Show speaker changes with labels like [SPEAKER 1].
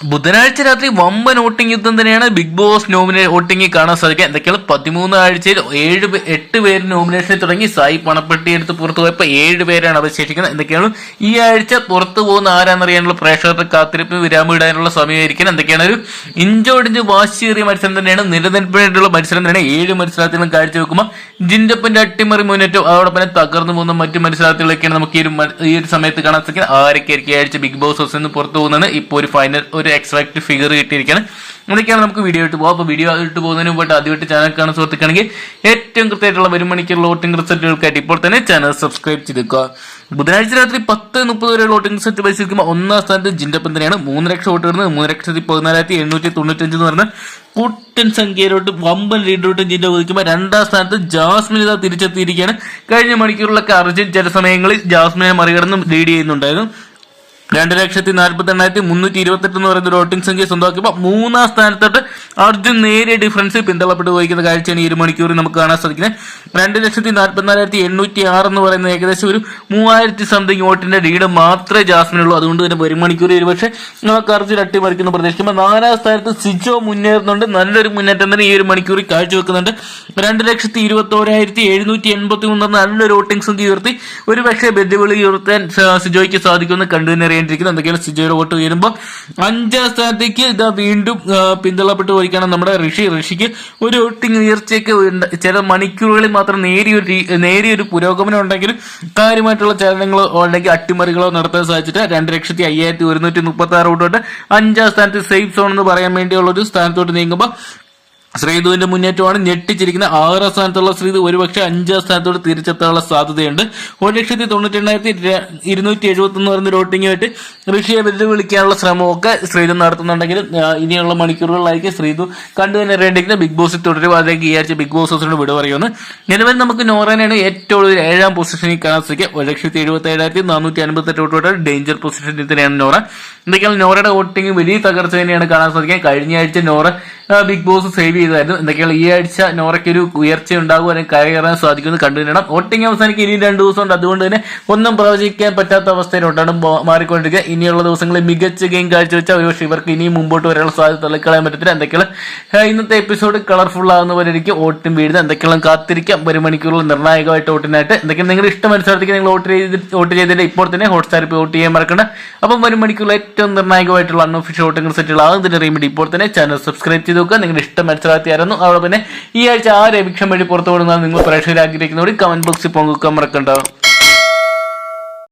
[SPEAKER 1] ബുധനാഴ്ച രാത്രി വമ്പൻ വോട്ടിംഗ് യുദ്ധം തന്നെയാണ് ബിഗ് ബോസ് നോമിനേ വോട്ടിംഗ് കാണാൻ സാധിക്കുക. എന്തൊക്കെയാണ് പതിമൂന്ന് ആഴ്ചയിൽ ഏഴ് എട്ട് പേര് നോമിനേഷനിൽ തുടങ്ങി. സായി പണപ്പെട്ടി എടുത്ത് പുറത്തു പോയപ്പോൾ ഏഴ് പേരാണ് അവശേഷിക്കുന്നത് എന്തൊക്കെയാണ് ഈ ആഴ്ച പുറത്തു പോകുന്ന ആരാന്നറിയാനുള്ള പ്രേക്ഷകരുടെ കാത്തിരിപ്പ് വിരാമം ഇടാനുള്ള സമയമായിരിക്കണം. എന്തൊക്കെയാണ് ഒരു ഇഞ്ചോടിഞ്ച് വാശിയേറിയ മത്സരം തന്നെയാണ്. നിലനിൽപ്പിനായിട്ടുള്ള മത്സരം തന്നെയാണ്. ഏഴ് മത്സരത്തിലും കാഴ്ചവെക്കുമ്പോൾ ജിൻഡപ്പന്റെ അട്ടിമറി മുന്നേറ്റം അതോടൊപ്പം തകർന്നു പോകുന്ന മറ്റു മത്സരത്തിലൊക്കെയാണ് നമുക്ക് ഈ ഒരു സമയത്ത് കാണാൻ സാധിക്കുന്നത്. ഈ ആഴ്ച ബിഗ് ബോസ് ഹൗസിൽ നിന്ന് പുറത്തു പോകുന്നതാണ് ഇപ്പോൾ ഒരു ഫൈനൽ ഒരു എക്സ്ട്രാക്ട് ഫിഗർ കിട്ടിയിരിക്കുകയാണ് അതൊക്കെയാണ് നമുക്ക് വീഡിയോ ഇട്ട് പോകാം അപ്പോൾ വീഡിയോ ഇട്ട് പോകുന്നതിന് മുമ്പായിട്ട് ആദ്യമായിട്ട് ചാനൽ കാണാൻ സുഹൃത്തുക്കാണെങ്കിൽ ഏറ്റവും കൃത്യമായിട്ടുള്ള ഒരു മണിക്കുള്ള വോട്ടിംഗ് റിസൾട്ടുകൾക്കായിട്ട് ഇപ്പോൾ തന്നെ ചാനൽ സബ്സ്ക്രൈബ് ചെയ്തേക്കുക. ബുധനാഴ്ച രാത്രി പത്ത് മുപ്പത് വരെ വോട്ടിംഗ് റിസൾട്ട് പരിശോധിക്കുമ്പോൾ ഒന്നാം സ്ഥാനത്ത് ജിൻഡപ്പൻ തന്നെയാണ്. മൂന്ന് ലക്ഷം വോട്ട് വരുന്നത്. മൂന്ന് ലക്ഷത്തി പതിനാലായിരത്തി എണ്ണൂറ്റി തൊണ്ണൂറ്റഞ്ച് എന്ന് പറഞ്ഞ കൂട്ടൻ സംഖ്യയിലോട്ട് വമ്പൻ ലീഡറോട്ട് ജിൻഡ ഒതുക്കുമ്പോൾ രണ്ടാം സ്ഥാനത്ത് ജാസ്മിൻ തിരിച്ചെത്തിയിരിക്കുകയാണ്. കഴിഞ്ഞ മണിക്കൂറിലൊക്കെ അർജുൻ ചില സമയങ്ങളിൽ ജാസ്മിനെ മറികടന്ന് ലീഡ് ചെയ്യുന്നുണ്ടായിരുന്നു. രണ്ട് ലക്ഷത്തി നാൽപ്പത്തി എണ്ണായിരത്തി മുന്നൂറ്റി ഇരുപത്തെട്ട് എന്ന് പറയുന്ന വോട്ടിംഗ് സംഖ്യ സ്വന്തമാക്കിയപ്പോൾ മൂന്നാം സ്ഥാനത്തോട്ട് അർജുൻ നേരിയ ഡിഫറൻസ് പിന്തള്ളപ്പെട്ട് പോയിരിക്കുന്ന കാഴ്ചയാണ് ഈ ഒരു മണിക്കൂറിൽ നമുക്ക് കാണാൻ സാധിക്കുന്നത്. രണ്ട് ലക്ഷത്തി നാൽപ്പത്തിനാലായിരത്തി എണ്ണൂറ്റി ആറ് എന്ന് പറയുന്ന ഏകദേശം ഒരു മൂവായിരത്തി സംതിങ് വോട്ടിന്റെ ലീഡ് മാത്രമേ ജാസ്മിൻ ഉള്ളൂ അതുകൊണ്ട് തന്നെ ഒരു മണിക്കൂർ ഒരുപക്ഷെ നമുക്ക് അർജുൻ അട്ടിമറിക്കുന്ന പ്രതീക്ഷിക്കുമ്പോൾ നാലാം സ്ഥാനത്ത് സിജോ മുന്നേറുന്നുണ്ട്. നല്ലൊരു മുന്നേറ്റം തന്നെ ഈ ഒരു മണിക്കൂറിൽ കാഴ്ചവെക്കുന്നുണ്ട്. രണ്ട് ലക്ഷത്തി ഇരുപത്തോരായിരത്തി എഴുന്നൂറ്റി എൺപത്തി മൂന്ന് നല്ലൊരു വോട്ടിംഗ് സംഖ്യ ഉയർത്തി. ഒരു പക്ഷേ വെല്ലുവിളി ഉയർത്താൻ സിജോയ്ക്ക് സാധിക്കുമെന്ന് കണ്ടു അറിയേണ്ടിയിരിക്കുന്നു എന്തൊക്കെയാണ് സിജോയുടെ വോട്ട് ഉയരുമ്പോൾ അഞ്ചാം സ്ഥാനത്തേക്ക് ഇതാ വീണ്ടും പിന്തള്ളപ്പെട്ട് പോയിരിക്കുകയാണ് നമ്മുടെ ഋഷി. ഋഷിക്ക് ഒരു വോട്ടിംഗ് ഉയർച്ചയൊക്കെ ചില മണിക്കൂറുകളിൽ മാത്രം നേരിയൊരു നേരിയൊരു പുരോഗമനം ഉണ്ടെങ്കിലും കാര്യമായിട്ടുള്ള ചലനങ്ങളോ അല്ലെങ്കിൽ അട്ടിമറികളോ നടത്താൻ സാധിച്ചിട്ട് രണ്ട് ലക്ഷത്തി അയ്യായിരത്തി ഒരുന്നൂറ്റി മുപ്പത്തി ആറ് വോട്ടോട്ട് അഞ്ചാം സ്ഥാനത്ത് സേഫ് സോൺ എന്ന് പറയാൻ വേണ്ടിയുള്ള ഒരു സ്ഥാനത്തോട്ട് നീങ്ങുമ്പോൾ ശ്രീധുവിന്റെ മുന്നേറ്റമാണ് ഞെട്ടിച്ചിരിക്കുന്ന ആറാം സ്ഥാനത്തുള്ള ശ്രീധു ഒരുപക്ഷെ അഞ്ചാം സ്ഥാനത്തോട് തിരിച്ചെത്താനുള്ള സാധ്യതയുണ്ട്. ഒരു ലക്ഷത്തി തൊണ്ണൂറ്റി എണ്ണായിരത്തി ഇരുന്നൂറ്റി എഴുപത്തി ഒന്ന് പറയുന്ന റോട്ടിങ്ങുമായിട്ട് ഋഷിയെ വെല്ലുവിളിക്കാനുള്ള ശ്രമമൊക്കെ ശ്രീധു നടത്തുന്നുണ്ടെങ്കിലും ഇനിയുള്ള മണിക്കൂറുകളിലായിരിക്കും ശ്രീധു കണ്ടു തന്നെ അറിയേണ്ടിരിക്കുന്ന ബിഗ് ബോസിൽ തുടരും. അതിലേക്ക് ഈ ആഴ്ച ബിഗ് ബോസ് ഹൗസിനോട് വിട പറയുമെന്ന് നിലവിൽ നമുക്ക് നോറാനാണ് ഏറ്റവും കൂടുതൽ ഏഴാം പൊസിഷനിൽ കാണാൻ ഒരു ലക്ഷത്തി എഴുപത്തി ഏഴായിരത്തി നാനൂറ്റി അൻപത്തെട്ട് വോട്ടോടെ ഡേഞ്ചർ പൊസിഷനിൽ തന്നെയാണ് നോറ. എന്തൊക്കെയാണ് നോറയുടെ വോട്ടിംഗ് വലിയ തകർച്ച തന്നെയാണ് കാണാൻ സാധിക്കുക കഴിഞ്ഞ ആഴ്ച നോറ ബിഗ് ബോസ് സേവ് ചെയ്തായിരുന്നു. എന്തൊക്കെയാണ്? ഈ ആഴ്ച നോറയ്ക്ക് ഒരു ഉയർച്ച ഉണ്ടാകും അല്ലെങ്കിൽ കയറാൻ സാധിക്കുമെന്ന് കണ്ടുവരണം വോട്ടിംഗ് അവസാനിക്ക് ഇനി രണ്ട് ദിവസം ഉണ്ട്. അതുകൊണ്ട് തന്നെ ഒന്നും പ്രവചിക്കാൻ പറ്റാത്ത അവസ്ഥയിലോട്ടാണ് മാറിക്കൊണ്ടിരിക്കുക. ഇനിയുള്ള ദിവസങ്ങളിൽ മികച്ച ഗെയിം കാഴ്ചവെച്ച ഒരുപക്ഷെ ഇവർക്ക് ഇനിയും മുമ്പോട്ട് വരാനുള്ള സാധ്യത തള്ളിക്കളയാൻ പറ്റത്തില്ല. എന്തൊക്കെയാണ്? ഇന്നത്തെ എപ്പിസോഡ് കളർഫുൾ ആകുന്ന പോലെ എനിക്ക് വോട്ടും വീഴുന്നത് എന്തൊക്കെയാണ്? കാത്തിരിക്കാം. ഒരു മണിക്കൂറിൽ നിർണായകമായിട്ട് വോട്ടിനായിട്ട് എന്തൊക്കെയാണ്? നിങ്ങളുടെ ഇഷ്ടം അനുസരിച്ച് നിങ്ങൾ വോട്ട് ചെയ്ത് വോട്ട് ചെയ്തിട്ട് ഇപ്പോൾ തന്നെ ഹോട്ട്സ്റ്റാർ വോട്ട് ചെയ്യാൻ മറക്കണ്ട. അപ്പം ഒരു മണിക്കൂറിൽ ഏറ്റവും നിർണായകമായിട്ടുള്ള അൺഒഫീഷ്യൽ വോട്ടിംഗ് റിസൾട്ടുകൾ ആകുന്നതിന് റീമിഡി ഇപ്പോൾ തന്നെ. ചാനൽ സബ്സ്ക്രൈബ് ചെയ്ത് നോക്കുക. നിങ്ങളുടെ ഇഷ്ടം മനസ്സിലാക്കിയായിരുന്നു. അവിടെ പിന്നെ ഈ ആഴ്ച ആ രഭിക്ഷം വഴി പുറത്തു വിടുന്നത് നിങ്ങൾ പ്രേക്ഷകരാഗ്രഹിക്കുന്നവർ കമന്റ് ബോക്സിൽ പങ്കുവെക്കാൻ മറക്കണ്ട.